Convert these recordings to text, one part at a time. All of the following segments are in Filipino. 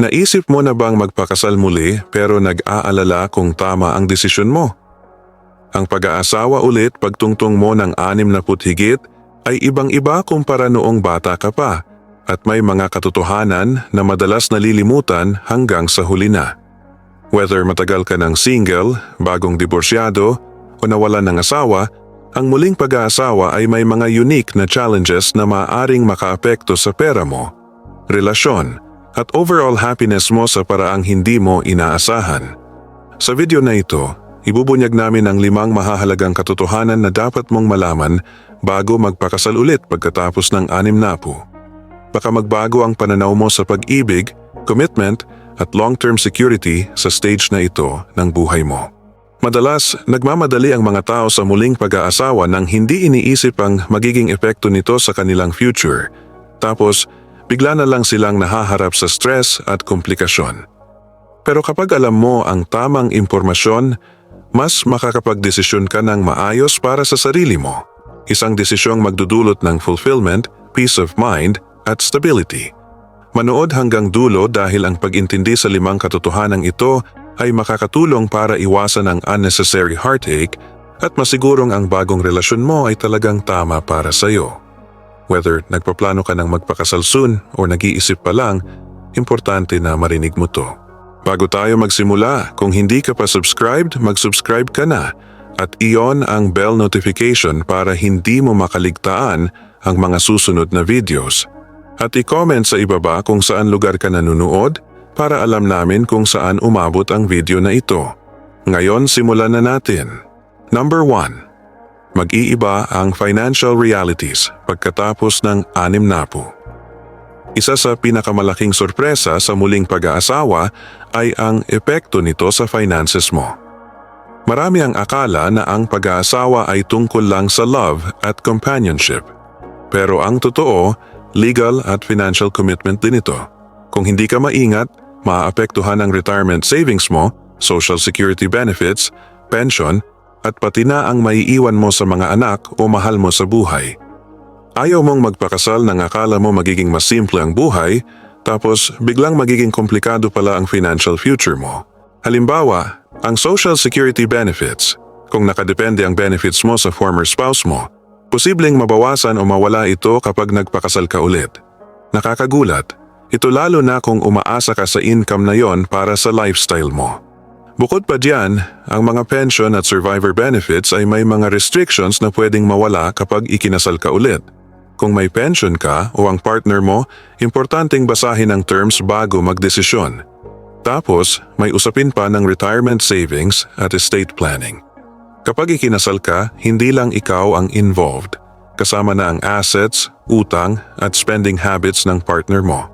Naisip mo na bang magpakasal muli pero nag-aalala kung tama ang desisyon mo? Ang pag-aasawa ulit pagtungtong mo ng anim na higit ay ibang-iba kumpara noong bata ka pa at may mga katotohanan na madalas nalilimutan hanggang sa huli na. Whether matagal ka ng single, bagong diborsyado o nawalan ng asawa, ang muling pag-aasawa ay may mga unique na challenges na maaaring makaapekto sa pera mo, relasyon, at overall happiness mo sa paraang hindi mo inaasahan. Sa video na ito, ibubunyag namin ang limang mahahalagang katotohanan na dapat mong malaman bago magpakasal ulit pagkatapos ng anim na po. Baka magbago ang pananaw mo sa pag-ibig, commitment, at long-term security sa stage na ito ng buhay mo. Madalas, nagmamadali ang mga tao sa muling pag-aasawa nang hindi iniisip ang magiging epekto nito sa kanilang future. Tapos, bigla na lang silang nahaharap sa stress at komplikasyon. Pero kapag alam mo ang tamang impormasyon, mas makakapagdesisyon ka ng maayos para sa sarili mo. Isang desisyong magdudulot ng fulfillment, peace of mind, at stability. Manood hanggang dulo dahil ang pag-intindi sa limang katotohanan ito ay makakatulong para iwasan ang unnecessary heartache at masigurong ang bagong relasyon mo ay talagang tama para sa iyo. Whether nagpaplano ka ng magpakasal soon o nag-iisip pa lang, importante na marinig mo to. Bago tayo magsimula, kung hindi ka pa subscribed, mag-subscribe ka na at iyon ang bell notification para hindi mo makaligtaan ang mga susunod na videos. At i-comment sa ibaba kung saan lugar ka nanonood para alam namin kung saan umabot ang video na ito. Ngayon simulan na natin. Number 1. Mag-iiba ang financial realities pagkatapos ng anim na po. Isa sa pinakamalaking sorpresa sa muling pag-aasawa ay ang epekto nito sa finances mo. Marami ang akala na ang pag-aasawa ay tungkol lang sa love at companionship. Pero ang totoo, legal at financial commitment din ito. Kung hindi ka maingat, maaapektuhan ang retirement savings mo, social security benefits, pension, at pati na ang maiiwan mo sa mga anak o mahal mo sa buhay. Ayaw mong magpakasal nang akala mo magiging mas simple ang buhay, tapos biglang magiging komplikado pala ang financial future mo. Halimbawa, ang social security benefits. Kung nakadepende ang benefits mo sa former spouse mo, posibleng mabawasan o mawala ito kapag nagpakasal ka ulit. Nakakagulat, ito lalo na kung umaasa ka sa income na yon para sa lifestyle mo. Bukod pa diyan, ang mga pension at survivor benefits ay may mga restrictions na pwedeng mawala kapag ikinasal ka ulit. Kung may pension ka o ang partner mo, importanteng basahin ang terms bago magdesisyon. Tapos, may usapin pa ng retirement savings at estate planning. Kapag ikinasal ka, hindi lang ikaw ang involved. Kasama na ang assets, utang at spending habits ng partner mo.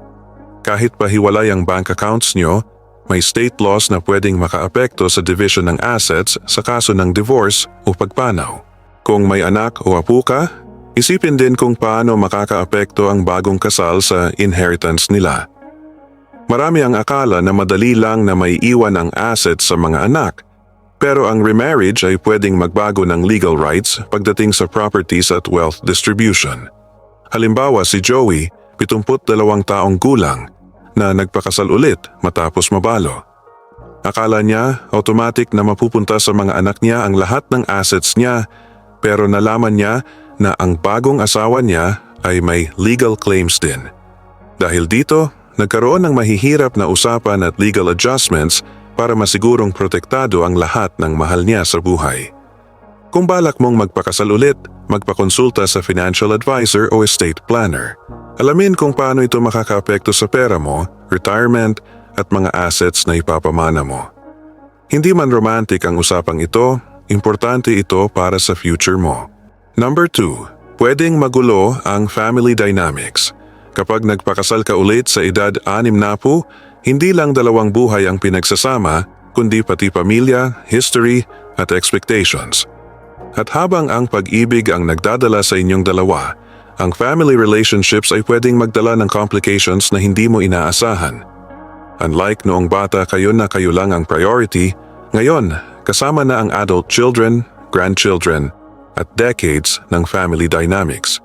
Kahit pahiwalay ang bank accounts nyo, may state laws na pwedeng makaapekto sa division ng assets sa kaso ng divorce o pagpanaw. Kung may anak o apo ka, isipin din kung paano makakaapekto ang bagong kasal sa inheritance nila. Marami ang akala na madali lang na may iwan ang assets sa mga anak, pero ang remarriage ay pwedeng magbago ng legal rights pagdating sa properties at wealth distribution. Halimbawa si Joey, 72 taong gulang, na nagpakasal ulit matapos mabalo. Akala niya automatic na mapupunta sa mga anak niya ang lahat ng assets niya pero nalaman niya na ang bagong asawa niya ay may legal claims din. Dahil dito, nagkaroon ng mahihirap na usapan at legal adjustments para masigurong protektado ang lahat ng mahal niya sa buhay. Kung balak mong magpakasal ulit, magpakonsulta sa financial advisor o estate planner. Alamin kung paano ito makakaapekto sa pera mo, retirement, at mga assets na ipapamana mo. Hindi man romantic ang usapang ito, importante ito para sa future mo. Number 2. Pwedeng magulo ang family dynamics. Kapag nagpakasal ka ulit sa edad anim na po, hindi lang dalawang buhay ang pinagsasama, kundi pati pamilya, history, at expectations. At habang ang pag-ibig ang nagdadala sa inyong dalawa, ang family relationships ay pwedeng magdala ng complications na hindi mo inaasahan. Unlike noong bata kayo na kayo lang ang priority, ngayon kasama na ang adult children, grandchildren, at decades ng family dynamics.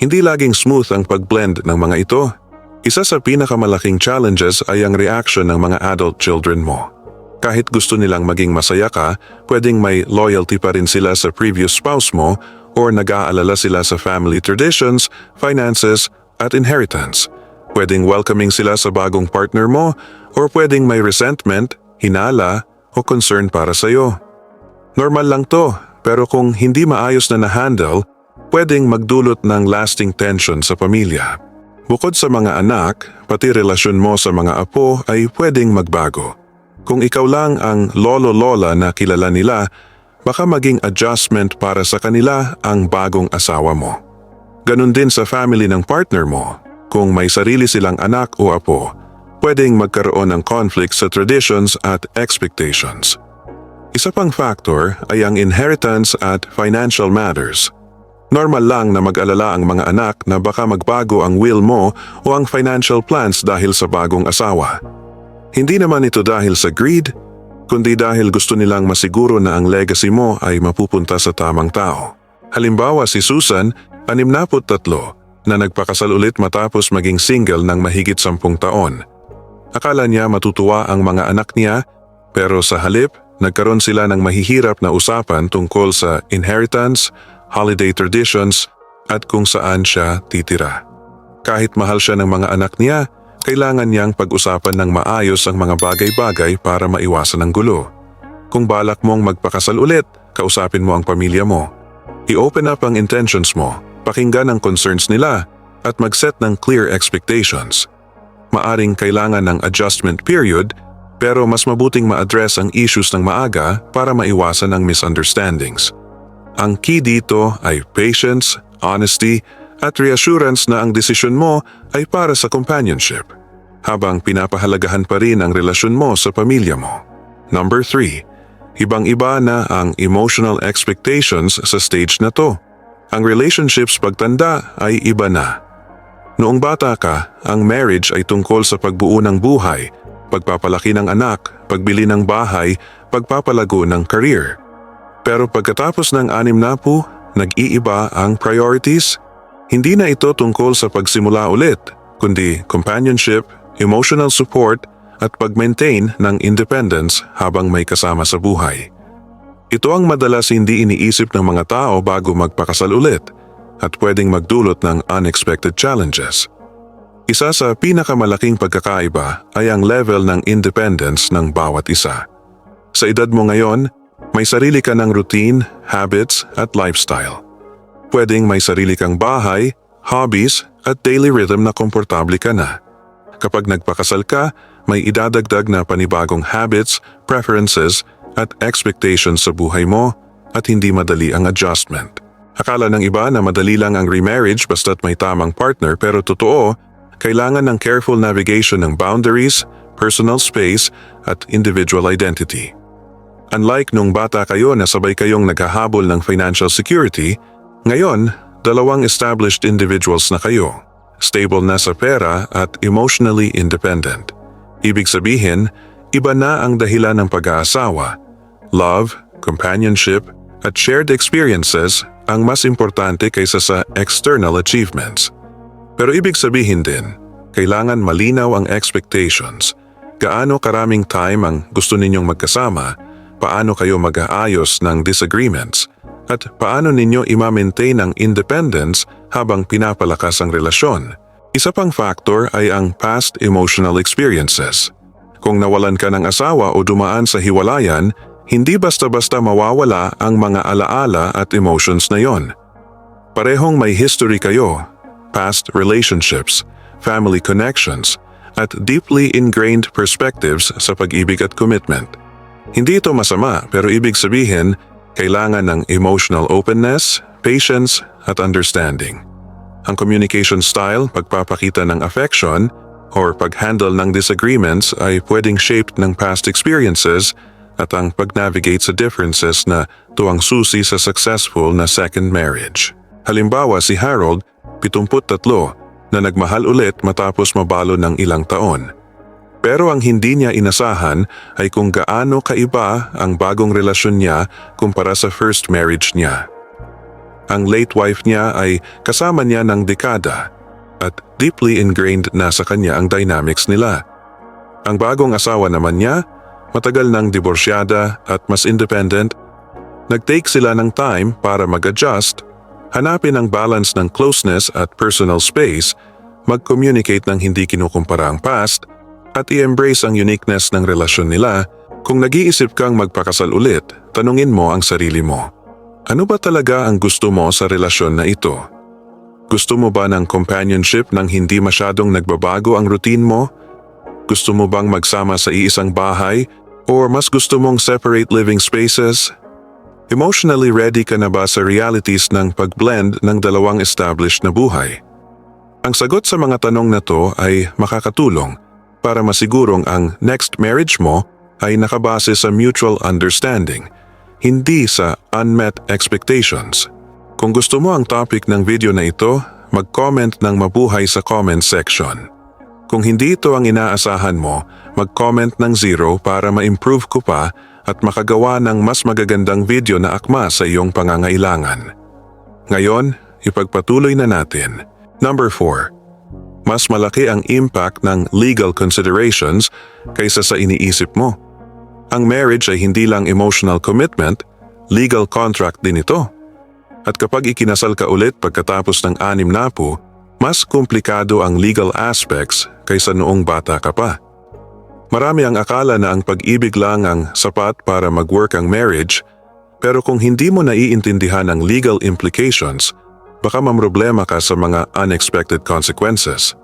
Hindi laging smooth ang pag-blend ng mga ito. Isa sa pinakamalaking challenges ay ang reaction ng mga adult children mo. Kahit gusto nilang maging masaya ka, pwedeng may loyalty pa rin sila sa previous spouse mo or nag-aalala sila sa family traditions, finances, at inheritance. Pwedeng welcoming sila sa bagong partner mo or pwedeng may resentment, hinala, o concern para sa'yo. Normal lang to, pero kung hindi maayos na na-handle, pwedeng magdulot ng lasting tension sa pamilya. Bukod sa mga anak, pati relasyon mo sa mga apo ay pwedeng magbago. Kung ikaw lang ang lolo-lola na kilala nila, baka maging adjustment para sa kanila ang bagong asawa mo. Ganon din sa family ng partner mo. Kung may sarili silang anak o apo, pwedeng magkaroon ng conflict sa traditions at expectations. Isa pang factor ay ang inheritance at financial matters. Normal lang na mag-alala ang mga anak na baka magbago ang will mo o ang financial plans dahil sa bagong asawa. Hindi naman ito dahil sa greed, kundi dahil gusto nilang masiguro na ang legacy mo ay mapupunta sa tamang tao. Halimbawa si Susan, 63, na nagpakasal ulit matapos maging single ng mahigit sampung taon. Akala niya matutuwa ang mga anak niya, pero sa halip, nagkaroon sila ng mahihirap na usapan tungkol sa inheritance, holiday traditions, at kung saan siya titira. Kahit mahal siya ng mga anak niya, kailangan niyang pag-usapan ng maayos ang mga bagay-bagay para maiwasan ang gulo. Kung balak mong magpakasal ulit, kausapin mo ang pamilya mo. I-open up ang intentions mo, pakinggan ang concerns nila, at mag-set ng clear expectations. Maaring kailangan ng adjustment period, pero mas mabuting ma-address ang issues ng maaga para maiwasan ang misunderstandings. Ang key dito ay patience, honesty, at reassurance na ang desisyon mo ay para sa companionship, habang pinapahalagahan pa rin ang relasyon mo sa pamilya mo. Number 3. Ibang-iba na ang emotional expectations sa stage na to. Ang relationships pagtanda ay iba na. Noong bata ka, ang marriage ay tungkol sa pagbuo ng buhay, pagpapalaki ng anak, pagbili ng bahay, pagpapalago ng career. Pero pagkatapos ng anim na po, nag-iiba ang priorities, hindi na ito tungkol sa pagsimula ulit, kundi companionship, emotional support, at pag-maintain ng independence habang may kasama sa buhay. Ito ang madalas hindi iniisip ng mga tao bago magpakasal ulit at pwedeng magdulot ng unexpected challenges. Isa sa pinakamalaking pagkakaiba ay ang level ng independence ng bawat isa. Sa edad mo ngayon, may sarili ka ng routine, habits at lifestyle. Pwedeng may sarili kang bahay, hobbies at daily rhythm na komportable ka na. Kapag nagpakasal ka, may idadagdag na panibagong habits, preferences at expectations sa buhay mo at hindi madali ang adjustment. Akala ng iba na madali lang ang remarriage basta't may tamang partner pero totoo, kailangan ng careful navigation ng boundaries, personal space at individual identity. Unlike nung bata kayo na sabay kayong naghahabol ng financial security, ngayon, dalawang established individuals na kayo, stable na sa pera at emotionally independent. Ibig sabihin, iba na ang dahilan ng pag-aasawa. Love, companionship, at shared experiences ang mas importante kaysa sa external achievements. Pero ibig sabihin din, kailangan malinaw ang expectations. Gaano karaming time ang gusto ninyong magkasama, paano kayo mag-aayos ng disagreements, at paano ninyo ima-maintain ang independence habang pinapalakas ang relasyon. Isa pang factor ay ang past emotional experiences. Kung nawalan ka ng asawa o dumaan sa hiwalayan, hindi basta-basta mawawala ang mga alaala at emotions na yon. Parehong may history kayo, past relationships, family connections, at deeply ingrained perspectives sa pag-ibig at commitment. Hindi ito masama pero ibig sabihin kailangan ng emotional openness, patience, at understanding. Ang communication style, pagpapakita ng affection, or pag-handle ng disagreements ay pwedeng shaped ng past experiences at ang pag-navigate sa differences na tuwang susi sa successful na second marriage. Halimbawa si Harold, 73, na nagmahal ulit matapos mabalo ng ilang taon. Pero ang hindi niya inasahan ay kung gaano kaiba ang bagong relasyon niya kumpara sa first marriage niya. Ang late wife niya ay kasama niya ng dekada at deeply ingrained na sa kanya ang dynamics nila. Ang bagong asawa naman niya, matagal nang diborsyada at mas independent, nag-take sila ng time para mag-adjust, hanapin ang balance ng closeness at personal space, mag-communicate ng hindi kinukumpara ang past, at i-embrace ang uniqueness ng relasyon nila. Kung nag-iisip kang magpakasal ulit, tanungin mo ang sarili mo. Ano ba talaga ang gusto mo sa relasyon na ito? Gusto mo ba ng companionship nang hindi masyadong nagbabago ang routine mo? Gusto mo bang magsama sa iisang bahay? Or mas gusto mong separate living spaces? Emotionally ready ka na ba sa realities ng pag-blend ng dalawang established na buhay? Ang sagot sa mga tanong na to ay makakatulong para masigurong ang next marriage mo ay nakabase sa mutual understanding, hindi sa unmet expectations. Kung gusto mo ang topic ng video na ito, mag-comment ng mabuhay sa comment section. Kung hindi ito ang inaasahan mo, mag-comment ng zero para ma-improve ko pa at makagawa ng mas magagandang video na akma sa iyong pangangailangan. Ngayon, ipagpatuloy na natin. Number 4. Mas malaki ang impact ng legal considerations kaysa sa iniisip mo. Ang marriage ay hindi lang emotional commitment, legal contract din ito. At kapag ikinasal ka ulit pagkatapos ng anim na po, mas komplikado ang legal aspects kaysa noong bata ka pa. Marami ang akala na ang pag-ibig lang ang sapat para mag-work ang marriage, pero kung hindi mo naiintindihan ang legal implications, baka mamroblema ka sa mga unexpected consequences.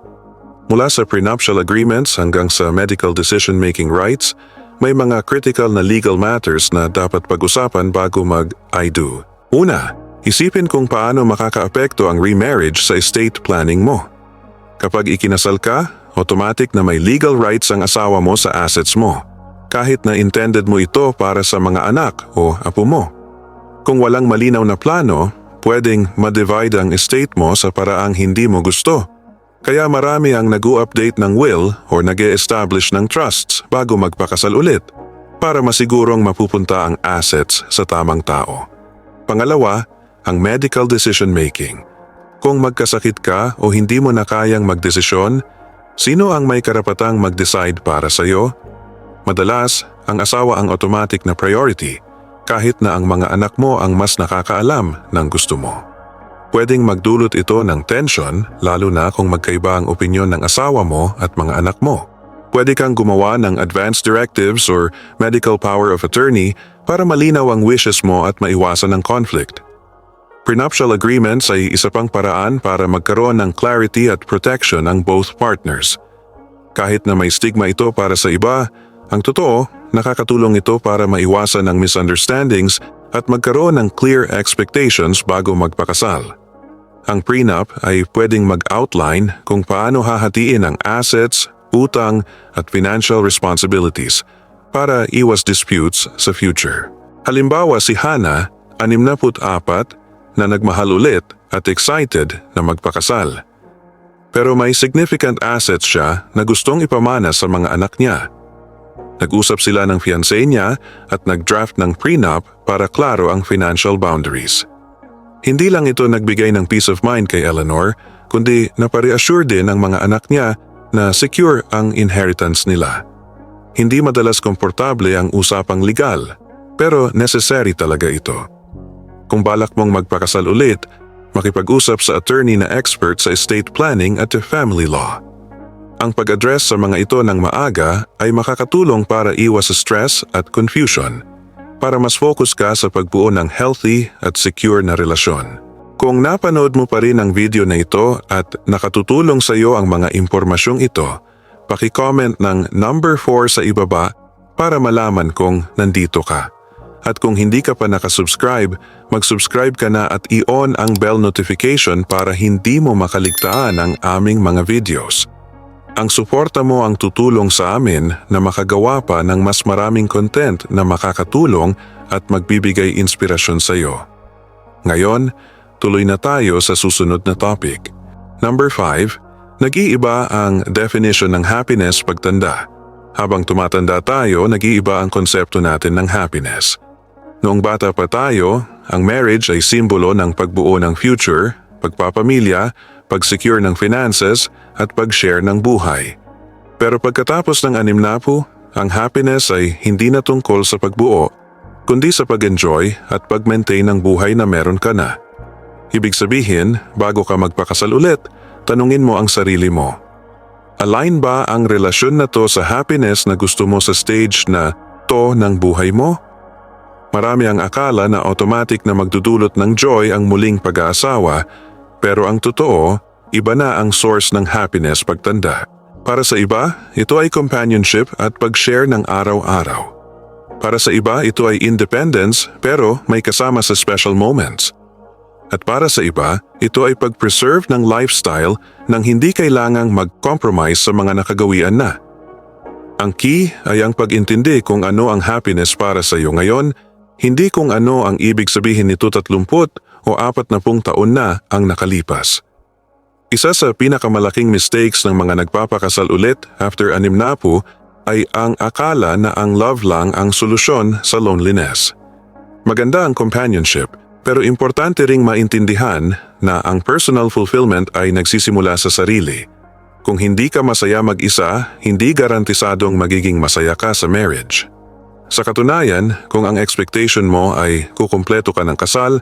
Mula sa prenuptial agreements hanggang sa medical decision-making rights, may mga critical na legal matters na dapat pag-usapan bago mag-I do. Una, isipin kung paano makakaapekto ang remarriage sa estate planning mo. Kapag ikinasal ka, automatic na may legal rights ang asawa mo sa assets mo, kahit na intended mo ito para sa mga anak o apo mo. Kung walang malinaw na plano, pwedeng ma-divide ang estate mo sa paraang hindi mo gusto. Kaya marami ang nag-update ng will or nag establish ng trusts bago magpakasal ulit para masigurong mapupunta ang assets sa tamang tao. Pangalawa, ang medical decision making. Kung magkasakit ka o hindi mo na kayang magdesisyon, sino ang may karapatang mag-decide para sa iyo? Madalas, ang asawa ang automatic na priority kahit na ang mga anak mo ang mas nakakaalam ng gusto mo. Pwedeng magdulot ito ng tension lalo na kung magkaiba ang opinyon ng asawa mo at mga anak mo. Pwede kang gumawa ng advance directives or medical power of attorney para malinaw ang wishes mo at maiwasan ang conflict. Prenuptial agreements ay isa pang paraan para magkaroon ng clarity at protection ang both partners. Kahit na may stigma ito para sa iba, ang totoo, nakakatulong ito para maiwasan ang misunderstandings at magkaroon ng clear expectations bago magpakasal. Ang prenup ay pwedeng mag-outline kung paano hahatiin ang assets, utang at financial responsibilities para iwas disputes sa future. Halimbawa si Hana, 64, na nagmahal ulit at excited na magpakasal. Pero may significant assets siya na gustong ipamana sa mga anak niya. Nag-usap sila ng fiancé niya at nag-draft ng prenup para klaro ang financial boundaries. Hindi lang ito nagbigay ng peace of mind kay Eleanor, kundi napare-assure din ang mga anak niya na secure ang inheritance nila. Hindi madalas komportable ang usapang legal, pero necessary talaga ito. Kung balak mong magpakasal ulit, makipag-usap sa attorney na expert sa estate planning at family law. Ang pag-address sa mga ito ng maaga ay makakatulong para iwas sa stress at confusion, para mas focus ka sa pagbuo ng healthy at secure na relasyon. Kung napanood mo pa rin ang video na ito at nakatutulong sa iyo ang mga impormasyong ito, paki-comment ng number 4 sa ibaba para malaman kung nandito ka. At kung hindi ka pa nakasubscribe, mag-subscribe ka na at i-on ang bell notification para hindi mo makaligtaan ang aming mga videos. Ang suporta mo ang tutulong sa amin na makagawa pa ng mas maraming content na makakatulong at magbibigay inspirasyon sa iyo. Ngayon, tuloy na tayo sa susunod na topic. Number 5, nag-iiba ang definition ng happiness pagtanda. Habang tumatanda tayo, nag-iiba ang konsepto natin ng happiness. Noong bata pa tayo, ang marriage ay simbolo ng pagbuo ng future, pagpapamilya, pagsecure ng finances, at pag-share ng buhay. Pero pagkatapos ng anim na po, ang happiness ay hindi na tungkol sa pagbuo, kundi sa pag-enjoy at pag-maintain ng buhay na meron ka na. Ibig sabihin, bago ka magpakasal ulit, tanungin mo ang sarili mo. Align ba ang relasyon na to sa happiness na gusto mo sa stage na to ng buhay mo? Marami ang akala na automatic na magdudulot ng joy ang muling pag-aasawa, pero ang totoo, iba na ang source ng happiness pagtanda. Para sa iba, ito ay companionship at pag-share ng araw-araw. Para sa iba, ito ay independence pero may kasama sa special moments. At para sa iba, ito ay pag-preserve ng lifestyle nang hindi kailangang mag-compromise sa mga nakagawian na. Ang key ay ang pag-intindi kung ano ang happiness para sa iyo ngayon, hindi kung ano ang ibig sabihin nito 30 o 40 taon na ang nakalipas. Isa sa pinakamalaking mistakes ng mga nagpapakasal ulit after anim na po ay ang akala na ang love lang ang solusyon sa loneliness. Maganda ang companionship, pero importante ring maintindihan na ang personal fulfillment ay nagsisimula sa sarili. Kung hindi ka masaya mag-isa, hindi garantisadong magiging masaya ka sa marriage. Sa katunayan, kung ang expectation mo ay kukumpleto ka ng kasal,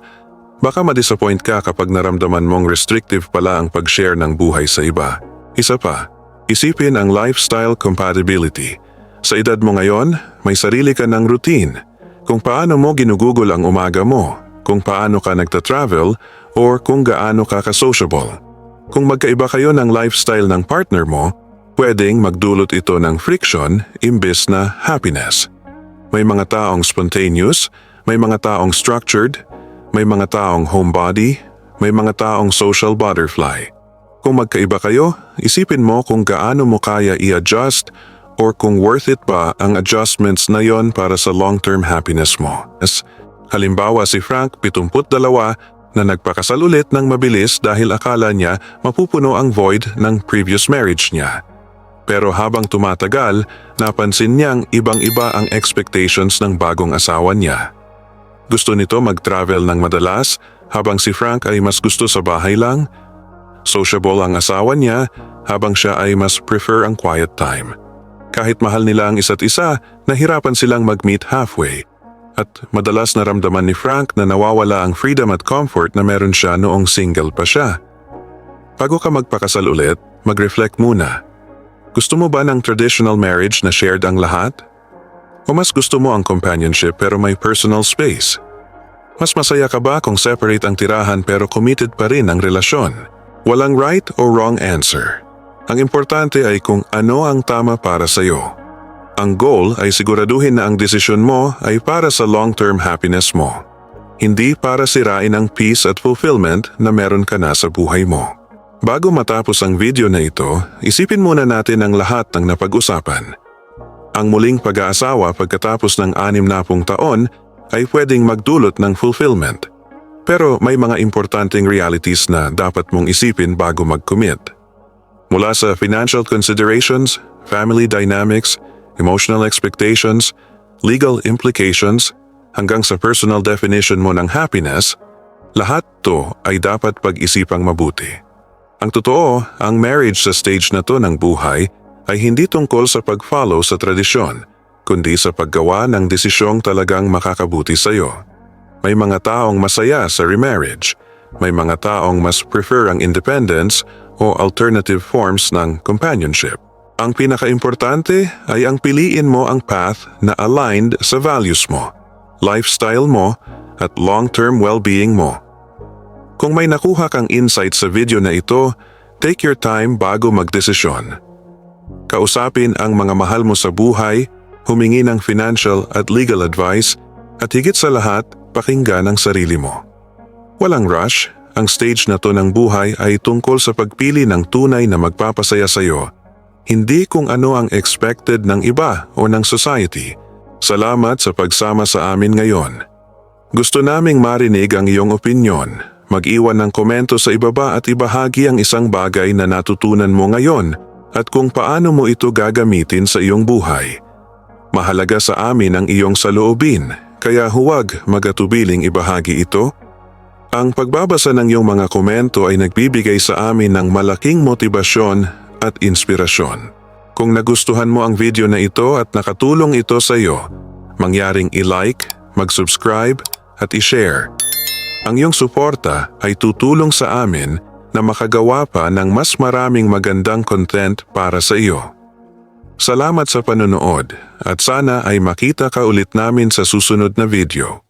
baka madisappoint ka kapag naramdaman mong restrictive pala ang pag-share ng buhay sa iba. Isa pa, isipin ang lifestyle compatibility. Sa edad mo ngayon, may sarili ka ng routine. Kung paano mo ginugugol ang umaga mo, kung paano ka nagta-travel, or kung gaano ka ka-sociable. Kung magkaiba kayo ng lifestyle ng partner mo, pwedeng magdulot ito ng friction imbes na happiness. May mga taong spontaneous, may mga taong structured, may mga taong homebody, may mga taong social butterfly. Kung magkaiba kayo, isipin mo kung gaano mo kaya i-adjust or kung worth it ba ang adjustments na yon para sa long-term happiness mo. As, halimbawa si Frank, 72, na nagpakasal ulit ng mabilis dahil akala niya mapupuno ang void ng previous marriage niya. Pero habang tumatagal, napansin niyang ibang-iba ang expectations ng bagong asawa niya. Gusto nito mag-travel ng madalas habang si Frank ay mas gusto sa bahay lang. Sociable ang asawa niya habang siya ay mas prefer ang quiet time. Kahit mahal nila ang isa't isa, nahirapan silang mag-meet halfway. At madalas naramdaman ni Frank na nawawala ang freedom at comfort na meron siya noong single pa siya. Bago ka magpakasal ulit, mag-reflect muna. Gusto mo ba ng traditional marriage na shared ang lahat? O mas gusto mo ang companionship pero may personal space? Mas masaya ka ba kung separate ang tirahan pero committed pa rin ang relasyon? Walang right or wrong answer. Ang importante ay kung ano ang tama para sa iyo. Ang goal ay siguraduhin na ang desisyon mo ay para sa long-term happiness mo. Hindi para sirain ang peace at fulfillment na meron ka na sa buhay mo. Bago matapos ang video na ito, isipin muna natin ang lahat ng napag-usapan. Ang muling pag-aasawa pagkatapos ng anim na pung taon ay pwedeng magdulot ng fulfillment. Pero may mga importanteng realities na dapat mong isipin bago mag-commit. Mula sa financial considerations, family dynamics, emotional expectations, legal implications, hanggang sa personal definition mo ng happiness, lahat to ay dapat pag-isipang mabuti. Ang totoo, ang marriage sa stage na to ng buhay ay hindi tungkol sa pag-follow sa tradisyon, kundi sa paggawa ng desisyong talagang makakabuti sa iyo. May mga taong masaya sa remarriage, may mga taong mas prefer ang independence o alternative forms ng companionship. Ang pinakaimportante ay ang piliin mo ang path na aligned sa values mo, lifestyle mo, at long-term well-being mo. Kung may nakuha kang insight sa video na ito, take your time bago magdesisyon. Kausapin ang mga mahal mo sa buhay, humingi ng financial at legal advice, at higit sa lahat, pakinggan ang sarili mo. Walang rush, ang stage na to ng buhay ay tungkol sa pagpili ng tunay na magpapasaya sa iyo, hindi kung ano ang expected ng iba o ng society. Salamat sa pagsama sa amin ngayon. Gusto naming marinig ang iyong opinyon Mag-iwan ng komento sa ibaba at ibahagi ang isang bagay na natutunan mo ngayon at kung paano mo ito gagamitin sa iyong buhay. Mahalaga sa amin ang iyong saloobin, kaya huwag magatubiling ibahagi ito. Ang pagbabasa ng iyong mga komento ay nagbibigay sa amin ng malaking motibasyon at inspirasyon. Kung nagustuhan mo ang video na ito at nakatulong ito sa iyo, mangyaring i-like, mag-subscribe at i-share. Ang iyong suporta ay tutulong sa amin na makagawa pa ng mas maraming magandang content para sa iyo. Salamat sa panonood at sana ay makita ka ulit namin sa susunod na video.